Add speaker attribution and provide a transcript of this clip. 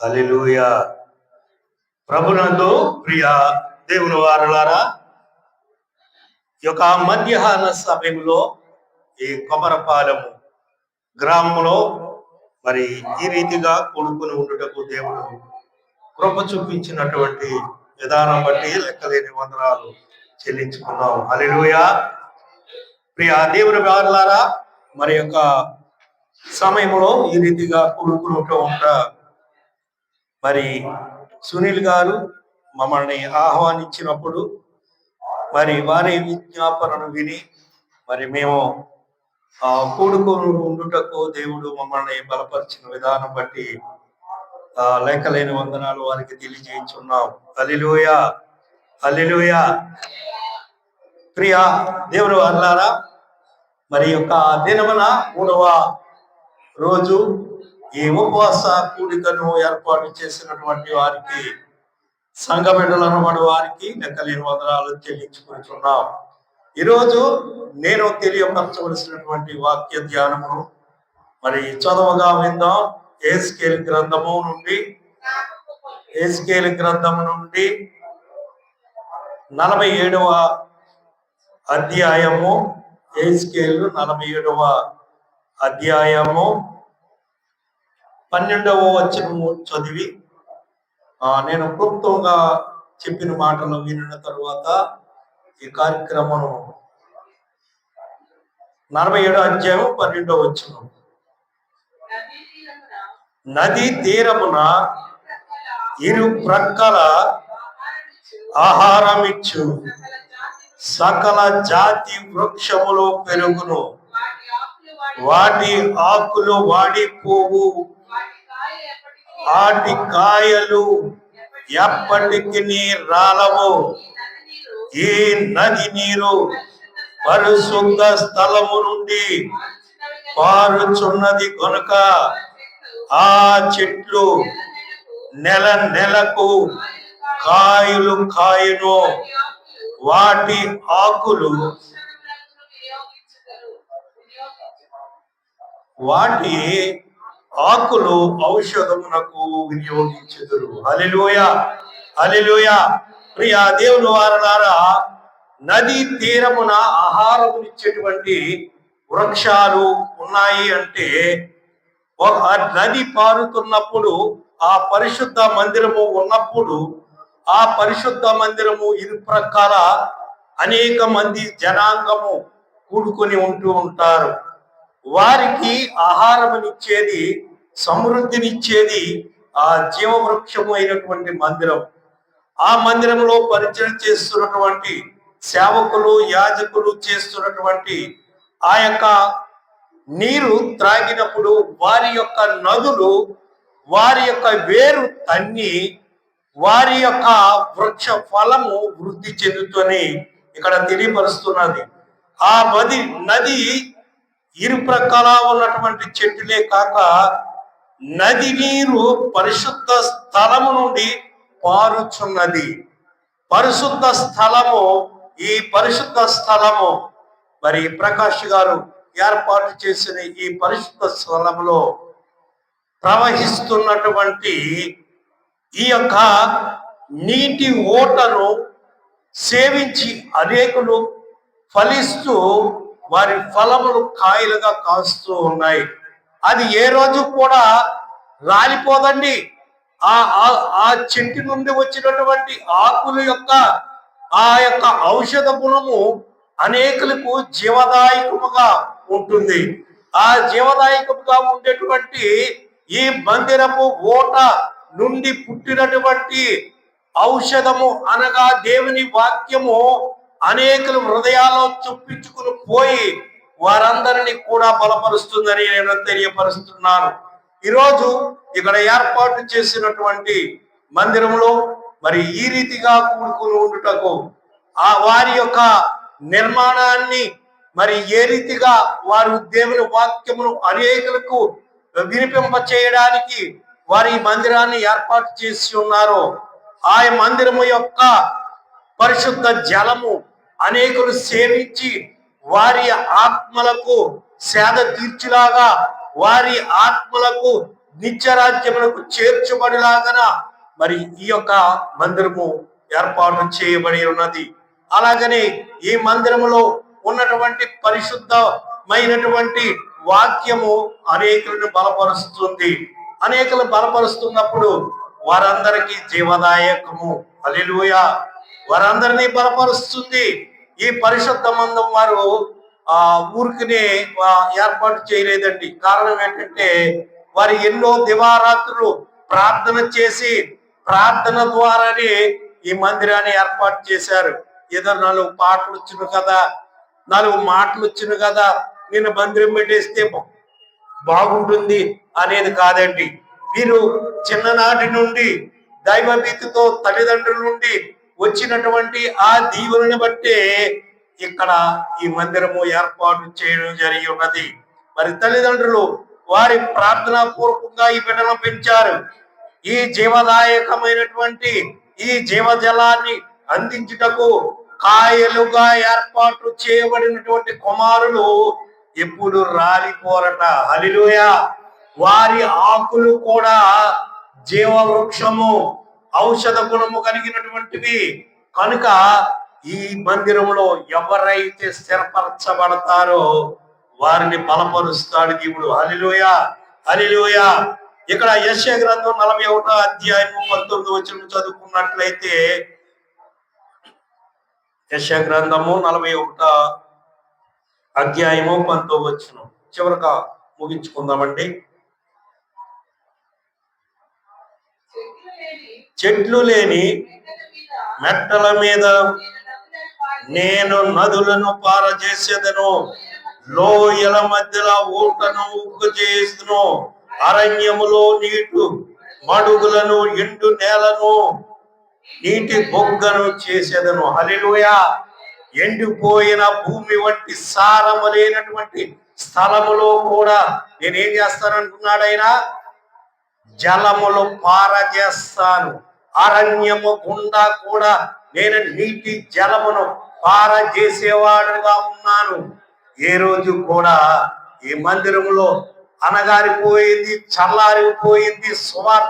Speaker 1: Hallelujah ప్రభునందు ప్రియ దేవుని వారులారా ఈ యొక్క మధ్యాహ్న సమయంలో ఈ కొమరపాలెము గ్రామంలో మరి ఈ రీతిగా కొనుక్కుని ఉండటకు దేవుడు కృప చూపించినటువంటి విధానం బట్టి లెక్కలేని వందనాలు చెల్లించుకున్నాం అలెలుయ ప్రియ దేవుని వారులారా మరి యొక్క సమయంలో ఈ రీతిగా కొనుక్కుంటూ ఉంటా మరి సునీల్ గారు మమ్మల్ని ఆహ్వానించినప్పుడు మరి వారి విజ్ఞాపనను విని మరి మేము కూడుకొని ఉండుటకు దేవుడు మమ్మల్ని బలపరిచిన విధానం బట్టి ఆ లెక్కలేని వందనాలు వారికి తెలియజేయించున్నాం. అల్లిలోయ అల్లిలోయ ప్రియా దేవుడు అల్లారా మరి యొక్క దినమున మూడవ రోజు ఈ ఉపవాస కూడికను ఏర్పాటు చేసినటువంటి వారికి సంఘ బిడ్డలను వారికి లెక్కలేని వందనాలు చెల్లించుకుంటున్నాం. ఈరోజు నేను తెలియపరచవలసినటువంటి వాక్య ధ్యానమును మరి చదవగా విందాం. ఏస్కేల్ గ్రంథము నుండి ఏస్కేల్ గ్రంథము నుండి నలభై ఏడవ అధ్యాయము ఏస్కేల్ నలభై ఏడవ అధ్యాయము. పన్నెండవ వచనము చదివి నేను క్లుప్తంగా చెప్పిన మాటలు వినిన తర్వాత ఈ కార్యక్రమం నలభై ఏడో అధ్యాయం పన్నెండవ వచనం నది తీరమున ఇరు ప్రక్కల ఆహారం ఇచ్చు సకల జాతి వృక్షములు పెరుగును. వాటి ఆకులు వాడిపోవు. ఆటి కాయలు ఎప్పటికి రాలవు ఈ నది నీరు పరిశుద్ధ స్థలము నుండి పారుచున్నది కనుక ఆ చెట్లు నెల నెలకు కాయలు కాయను. వాటి ఆకులు వాటి ఆకులు ఔషధమునకు వినియోగించుదురు. అలెలుయ అలెలుయ ప్రియా దేవుని వారలారా నది తీరమున ఆహారమునిచ్చేటువంటి వృక్షాలు ఉన్నాయి అంటే ఒక నది పారుతున్నప్పుడు ఆ పరిశుద్ధ మందిరము ఉన్నప్పుడు ఆ పరిశుద్ధ మందిరము ఇరు ప్రకార అనేక మంది జనాంగము కూడుకొని ఉంటూ ఉంటారు. వారికి ఆహారమునిచ్చేది సమృద్ధినిచ్చేది ఆ జీవవృక్షము అయినటువంటి మందిరం. ఆ మందిరంలో పరిచయం చేస్తున్నటువంటి సేవకులు యాజకులు చేస్తున్నటువంటి ఆ యొక్క నీరు త్రాగినప్పుడు వారి యొక్క నదులు వారి యొక్క వేరు తన్ని వారి యొక్క వృక్ష ఫలము వృద్ధి చెందుతూనే ఇక్కడ తెలియపరుస్తున్నది. ఆ నది నది ఇరు ప్రక్కల ఉన్నటువంటి చెట్టులే కాక నది నీరు పరిశుద్ధ స్థలము నుండి పారుచున్నది. పరిశుద్ధ స్థలము ఈ పరిశుద్ధ స్థలము. మరి ప్రకాష్ గారు ఏర్పాటు చేసిన ఈ పరిశుద్ధ స్థలంలో ప్రవహిస్తున్నటువంటి ఈ యొక్క నీటి ఓటను సేవించి అనేకులు ఫలిస్తూ వారి ఫలములు కాయలుగా కాస్తూ ఉన్నాయి. అది ఏ రోజు కూడా రాలిపోదండి. ఆ ఆ- చెంటి చెట్టు నుండి వచ్చినటువంటి ఆకుల యొక్క ఆ యొక్క ఔషధ గుణము అనేకులకు జీవదాయకముగా ఉంటుంది. ఆ జీవదాయకముగా ఉండేటువంటి ఈ మందిరపు ఓట నుండి పుట్టినటువంటి ఔషధము అనగా దేవుని వాక్యము అనేకులు హృదయాల్లో చొప్పించుకుని పోయి వారందరినీ కూడా బలపరుస్తుందని నేను తెలియపరుస్తున్నాను. ఈరోజు ఇక్కడ ఏర్పాటు చేసినటువంటి మందిరంలో మరి ఈ రీతిగా కూడుకుని ఉండుటకు ఆ వారి యొక్క నిర్మాణాన్ని మరి ఏ రీతిగా వారు దేవుని వాక్యమును అనేకులకు వినిపింప చేయడానికి వారి మందిరాన్ని ఏర్పాటు చేసి ఉన్నారో ఆ మందిరము యొక్క పరిశుద్ధ జలము అనేకులు సేవించి వారి ఆత్మలకు సేద తీర్చులాగా వారి ఆత్మలకు నిత్యరాజ్యములకు చేర్చబడిలాగన మరి ఈ యొక్క మందిరము ఏర్పాటు చేయబడి ఉన్నది. అలాగనే ఈ మందిరములో ఉన్నటువంటి పరిశుద్ధమైనటువంటి వాక్యము అనేకులను బలపరుస్తుంది. అనేకులు బలపరుస్తున్నప్పుడు వారందరికీ జీవదాయకము. అలెలుయా వారందరినీ బలపరుస్తుంది. ఈ పరిశుద్ధ మందం వారు ఆ ఊరికినే ఏర్పాటు చేయలేదండి. కారణం ఏంటంటే వారు ఎన్నో దివారాత్రులు ప్రార్థన చేసి ప్రార్థన ద్వారానే ఈ మందిరాన్ని ఏర్పాటు చేశారు. ఏదో నాలుగు పాటలు వచ్చును కదా నాలుగు మాటలు వచ్చును కదా నేను మందిరం పెట్టేస్తే బాగుంటుంది అనేది కాదండి. వీరు చిన్ననాటి నుండి దైవభీతితో తల్లిదండ్రుల నుండి వచ్చినటువంటి ఆ దీవులను బట్టే ఇక్కడ ఈ మందిరము ఏర్పాటు చేయడం జరిగి ఉన్నది. మరి తల్లిదండ్రులు వారి ప్రార్థనా పూర్వకంగా ఈ బిడ్డలను పెంచారు. ఈ జీవదాయకమైనటువంటి ఈ జీవజలాన్ని అందించుటకు కాయలుగా ఏర్పాటు చేయబడినటువంటి కుమారులు ఎప్పుడు రాలిపోరట. హలిలోయ వారి ఆకులు కూడా జీవవృక్షము ఔషధ గుణము కలిగినటువంటివి కనుక ఈ మందిరంలో ఎవరైతే స్థిరపరచబడతారో వారిని బలపరుస్తాడు దేవుడు. హలిలోయ హలిలోయ ఇక్కడ యశ గ్రంథం నలభై ఒకటో అధ్యాయము పంతొమ్మిది వచ్చిన చదువుకున్నట్లయితే యశ గ్రంథము నలభై ఒకటో అధ్యాయము పంతొమ్మిది వచ్చిన చివరగా ముగించుకుందామండి.
Speaker 2: చెట్లు లేని మెట్టల మీద నేను నదులను
Speaker 1: పార చేసేదను పారజేసేదను. లోయల మధ్యలో ఊటను ఉక్కు చేస్తును అరణ్యములో నీటు మడుగులను ఎండు నేలను నీటి బొగ్గను చేసేదను. హలిలుయ ఎండిపోయిన భూమి వంటి సారము లేనటువంటి స్థలములో కూడా నేనేం చేస్తానంటున్నాడైనా జలములు పారజేస్తాను. అరణ్యము గుండా కూడా నేను నీటి జలమును పారజేసేవాడుగా ఉన్నాను. ఏ రోజు కూడా ఈ మందిరములో అనగారిపోయింది చల్లారిపోయింది స్వార్థ